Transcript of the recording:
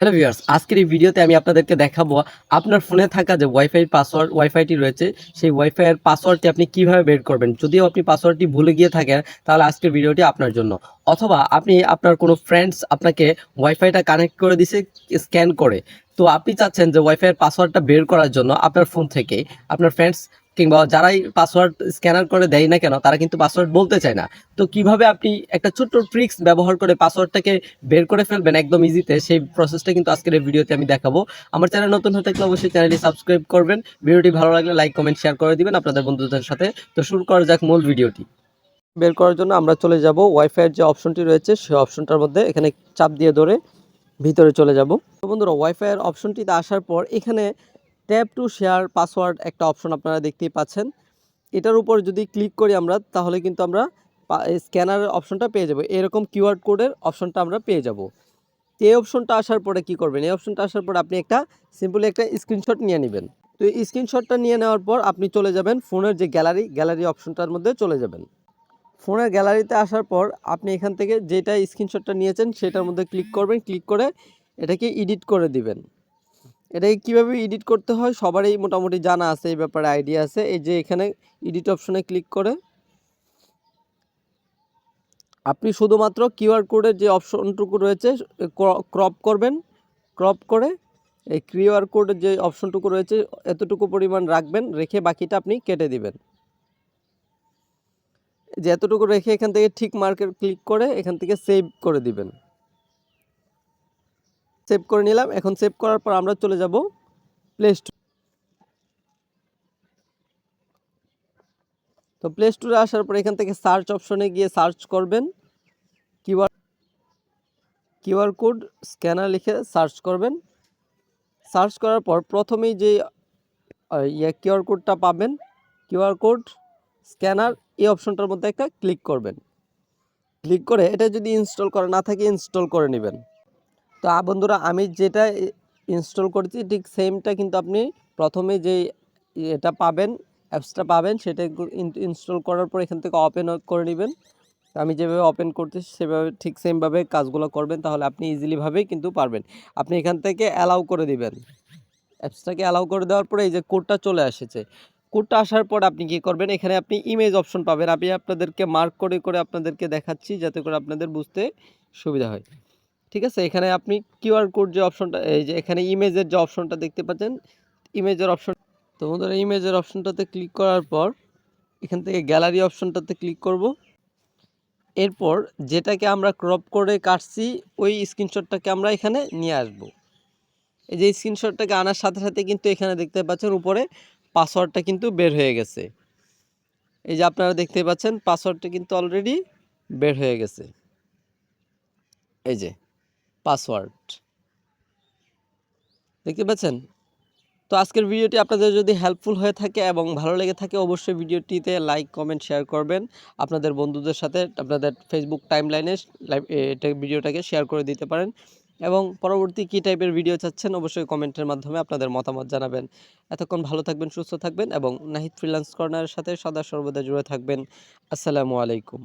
Hello viewers আজকের এই ভিডিওতে আমি আপনাদেরকে দেখাবো আপনার ফোনে থাকা যে ওয়াইফাই পাসওয়ার্ড ওয়াইফাইটি রয়েছে, সেই ওয়াইফাই এর পাসওয়ার্ডটি আপনি কীভাবে বের করবেন? যদিও আপনি পাসওয়ার্ডটি ভুলে গিয়ে থাকেন, তাহলে আজকের ভিডিওটি আপনার জন্য। অথবা আপনি আপনার কোনো ফ্রেন্ডস আপনাকে ওয়াইফাইটা কানেক্ট করে দিছে স্ক্যান করে। তো আপনি চাচ্ছেন যে ওয়াইফাই এর পাসওয়ার্ডটা বের করার জন্য আপনার ফোন থেকে, আপনার ফ্রেন্ডস কিংবা যারাই পাসওয়ার্ড স্ক্যানার করে দেয় না কেন, তারা কিন্তু পাসওয়ার্ড বলতে চায় না। তো কীভাবে আপনি একটা ছোট্ট ট্রিক্স ব্যবহার করে পাসওয়ার্ডটাকে বের করে ফেলবেন একদম ইজিতে সেই প্রসেসটা কিন্তু আজকের এই ভিডিওতে আমি দেখাবো। আমার চ্যানেল নতুন হয়ে থাকলে অবশ্যই চ্যানেলটি সাবস্ক্রাইব করবেন। ভিডিওটি ভালো লাগলে লাইক কমেন্ট শেয়ার করে দিবেন আপনাদের বন্ধুদের সাথে। তো শুরু করা যাক মূল ভিডিওটি। বের করার জন্য আমরা চলে যাব। ওয়াইফাইয়ের যে অপশনটি রয়েছে সেই অপশনটার মধ্যে এখানে চাপ দিয়ে ধরে ভিতরে চলে যাব। তো বন্ধুরা ওয়াইফাইয়ের অপশনটিতে আসার পর এখানে ট্যাপ টু শেয়ার পাসওয়ার্ড একটা অপশন আপনারা দেখতেই পাচ্ছেন। এটার উপর যদি ক্লিক করি আমরা, তাহলে কিন্তু আমরা স্ক্যানারের অপশনটা পেয়ে যাব। এরকম কিউআর কোডের অপশনটা আমরা পেয়ে যাব। এই অপশনটা আসার পরে কি করবেন? এই অপশনটা আসার পরে আপনি একটা সিম্পলি একটা স্ক্রিনশট নিয়ে নেবেন। তো এই স্ক্রিনশটটা নিয়ে নেওয়ার পর আপনি চলে যাবেন ফোনের যে গ্যালারি গ্যালারি অপশনটার মধ্যে চলে যাবেন। ফোনের গ্যালারিতে আসার পর আপনি এখান থেকে যেটা স্ক্রিনশটটা নিয়েছেন সেটার মধ্যে ক্লিক করবেন। ক্লিক করে এটাকে এডিট করে দিবেন। এটাকে কীভাবে এডিট করতে হয়? সবারই মোটামুটি জানা আছে, এই ব্যাপারে আইডিয়া আছে। এই যে এখানে এডিট অপশনে ক্লিক করে আপনি শুধুমাত্র কিউআর কোডের যে অপশনটুকু রয়েছে ক্রপ করবেন। ক্রপ করে এই কিউআর কোডের যে অপশনটুকু রয়েছে, এতটুকু পরিমাণ রাখবেন, রেখে বাকিটা আপনি কেটে দিবেন। যে এতটুকু রেখে এখান থেকে ঠিক মার্কের ক্লিক করে এখান থেকে সেভ করে দিবেন। সেভ করে নিলাম। এখন সেভ করার পর আমরা চলে যাব প্লে স্টোর তো। প্লে স্টোরে আসার পর এখান থেকে সার্চ অপশনে গিয়ে সার্চ করবেন। কিউআর কিউআর কোড স্ক্যানার লিখে সার্চ করবেন। সার্চ করার পর প্রথমেই যে ইয়ে কিউআর কোডটা পাবেন কিউআর কোড স্ক্যানার এই অপশনটার মধ্যে একটা ক্লিক করবেন। ক্লিক করে এটা যদি ইনস্টল করা না থাকে ইনস্টল করে নেবেন। তো বন্ধুরা, আমি যেটা ইনস্টল করছি, ঠিক সেমটা কিন্তু আপনি প্রথমে যে এটা পাবেন অ্যাপসটা পাবেন, সেটা ইনস্টল করার পর এখান থেকে ওপেন করে নেবেন। আমি যেভাবে ওপেন করতেছি, সেভাবে ঠিক সেমভাবে কাজগুলো করবেন, তাহলে আপনি ইজিলিভাবেই কিন্তু পারবেন। আপনি এখান থেকে অ্যালাউ করে দিবেন। অ্যাপসটাকে অ্যালাউ করে দেওয়ার পরে এই যে কোডটা চলে এসেছে। কোডটা আসার পর আপনি কি করবেন, এখানে আপনি ইমেজ অপশন পাবেন। আমি আপনাদেরকে মার্ক করে করে আপনাদেরকে দেখাচ্ছি, যাতে করে আপনাদের বুঝতে সুবিধা হয়। ঠিক আছে? এখানে আপনি কিউআর কোড যে অপশনটা এই যে এখানে ইমেজের যে অপশনটা দেখতে পাচ্ছেন ইমেজের অপশন তো বন্ধুরা ইমেজের অপশনটাতে ক্লিক করার পর, এখান থেকে গ্যালারি অপশনটাতে ক্লিক করব। এরপর যেটাকে আমরা ক্রপ করে কাটছি, ওই স্ক্রিনশটটাকে আমরা এখানে নিয়ে আসব। এই যে স্ক্রিনশটটাকে আনার সাথে সাথে কিন্তু এখানে দেখতে পাচ্ছেন, উপরে পাসওয়ার্ডটা কিন্তু বের হয়ে গেছে। এই যে আপনারা দেখতে পাচ্ছেন পাসওয়ার্ডটা কিন্তু অলরেডি বের হয়ে গেছে। এই যে পাসওয়ার্ড। দেখতে পাচ্ছেন? তো আজকের ভিডিওটি আপনাদের যদি হেল্পফুল হয়ে থাকে এবং ভালো লেগে থাকে, অবশ্যই ভিডিওটিতে লাইক কমেন্ট শেয়ার করবেন। আপনাদের বন্ধুদের সাথে আপনাদের ফেসবুক টাইমলাইনে এটা ভিডিওটাকে শেয়ার করে দিতে পারেন। এবং পরবর্তী কী টাইপের ভিডিও চাচ্ছেন, অবশ্যই কমেন্টের মাধ্যমে আপনাদের মতামত জানাবেন। এতক্ষণ ভালো থাকবেন, সুস্থ থাকবেন এবং নাহিদ ফ্রিল্যান্স কর্নারের সাথে সদা সর্বদা জুড়ে থাকবেন। আসসালামু আলাইকুম।